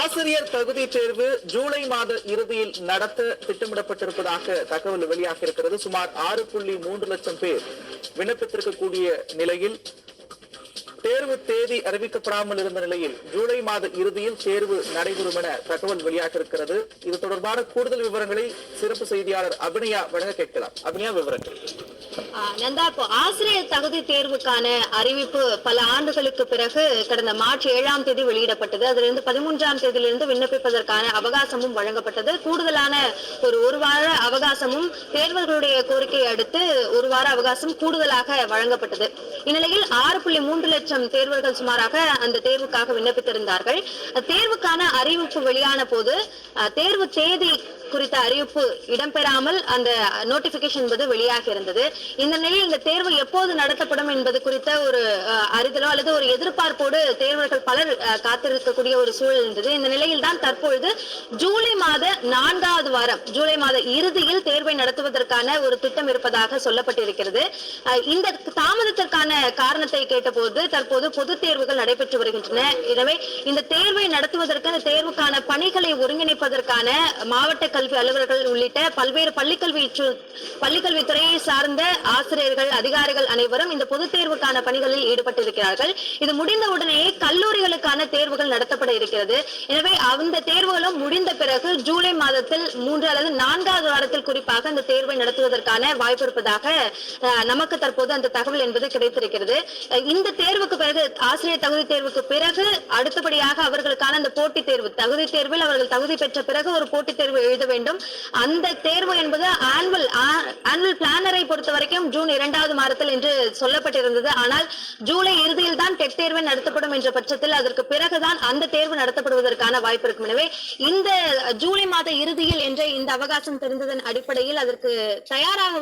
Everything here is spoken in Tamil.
ஆசிரியர் தகுதி தேர்வு ஜூலை மாத இறுதியில் நடத்த திட்டமிடப்பட்டிருப்பதாக தகவல் வெளியாக இருக்கிறது. சுமார் ஆறு புள்ளி மூன்று லட்சம் பேர் விண்ணப்பித்திருக்கக்கூடிய நிலையில் தேர்வு தேதி அறிவிக்கப்படாமல் இருந்த நிலையில் ஜூலை மாத இறுதியில் தேர்வு நடைபெறும் என தகவல் வெளியாக இருக்கிறது இது தொடர்பான கூடுதல் விவரங்களை சிறப்பு செய்தியாளர் அபிநயா வழங்க கேட்கலாம். அபிநயா விவரங்கள். நந்தா இப்போ ஆசிரியர் தகுதி தேர்வுக்கான அறிவிப்பு பல ஆண்டுகளுக்கு பிறகு கடந்த மார்ச் ஏழாம் தேதி வெளியிடப்பட்டது. அதிலிருந்து பதிமூன்றாம் தேதியிலிருந்து விண்ணப்பிப்பதற்கான அவகாசமும் வழங்கப்பட்டது. கூடுதலான ஒரு ஒரு வார அவகாசமும் தேர்வர்களுடைய கோரிக்கையை அடுத்து ஒரு வார அவகாசம் கூடுதலாக வழங்கப்பட்டது. இந்நிலையில் ஆறு புள்ளி மூன்று லட்சம் தேர்வர்கள் சுமாராக அந்த தேர்வுக்காக விண்ணப்பித்திருந்தார்கள். தேர்வுக்கான அறிவிப்பு வெளியான போது தேர்வு தேதி குறித்த அறிவிப்பு இடம்பெறாமல் அந்த நோட்டிபிகேஷன் என்பது வெளியாக இருந்தது. இந்த நிலையில் இந்த தேர்வு எப்போது நடத்தப்படும் என்பது குறித்த ஒரு அறிதலோ அல்லது ஒரு எதிர்பார்ப்போடு தேர்வர்கள் பலர் காத்திருக்கக்கூடிய ஒரு சூழல் இருந்தது. இந்த நிலையில் தான் தற்பொழுது ஜூலை மாத நான்காவது வாரம் ஜூலை மாத இறுதியில் தேர்வை நடத்துவதற்கான ஒரு திட்டம் இருப்பதாக சொல்லப்பட்டிருக்கிறது. இந்த தாமதத்திற்கான காரணத்தை கேட்டபோது தற்போது பொது தேர்வுகள் நடைபெற்று வருகின்றன. எனவே இந்த தேர்வை நடத்துவதற்கு அந்த தேர்வுக்கான பணிகளை ஒருங்கிணைப்பதற்கான மாவட்ட கல்வி அலுவலர்கள் உள்ளிட்ட பல்வேறு பள்ளிக்கல்வி பள்ளிக்கல்வித்துறையை சார்ந்த ஆசிரியர்கள் அதிகாரிகள் அனைவரும் இந்த பொதுத் தேர்வுக்கான பணிகளில் ஈடுபட்டிருக்கிறார்கள். இது முடிந்த உடனே கல்லூரிகளுக்கான தேர்வுகள் நடத்தப்பட இருக்கிறது. எனவே அந்த தேர்வுகளும் முடிந்த பிறகு ஜூலை மாதத்தில் மூன்று அல்லது நான்காவது வாரத்தில் குறிப்பாக அந்த தேர்வை நடத்துவதற்கான வாய்ப்பு இருப்பதாக நமக்கு தற்போது அந்த தகவல் என்பது கிடைத்திருக்கிறது. இந்த தேர்வுக்கு பிறகு ஆசிரியர் தகுதி தேர்வுக்கு பிறகு அடுத்தபடியாக அவர்களுக்கான அந்த போட்டித் தேர்வு தகுதி தேர்வில் அவர்கள் தகுதி பெற்ற பிறகு ஒரு போட்டித் தேர்வு எழுத வேண்டும். அந்த தேர்வு என்பது ஆனுவல் ஆனுவல் பிளானரை பொறுத்த வரைக்கும் ஜூன் இரண்டாவது மாதத்தில் என்று சொல்லப்பட்டிருந்தது. ஆனால் ஜூலை இறுதியில் தான் டெட் தேர்வு நடத்தப்படும் என்ற பட்சத்தில் அதற்கு பிறகுதான் அந்த தேர்வு நடத்தப்படுவதற்கான வாய்ப்பு இருக்கும். எனவே இந்த ஜூலை மாத இறுதியில் என்ற இந்த அவகாசம் தெரிந்ததன் அடிப்படையில் அதற்கு தயாராக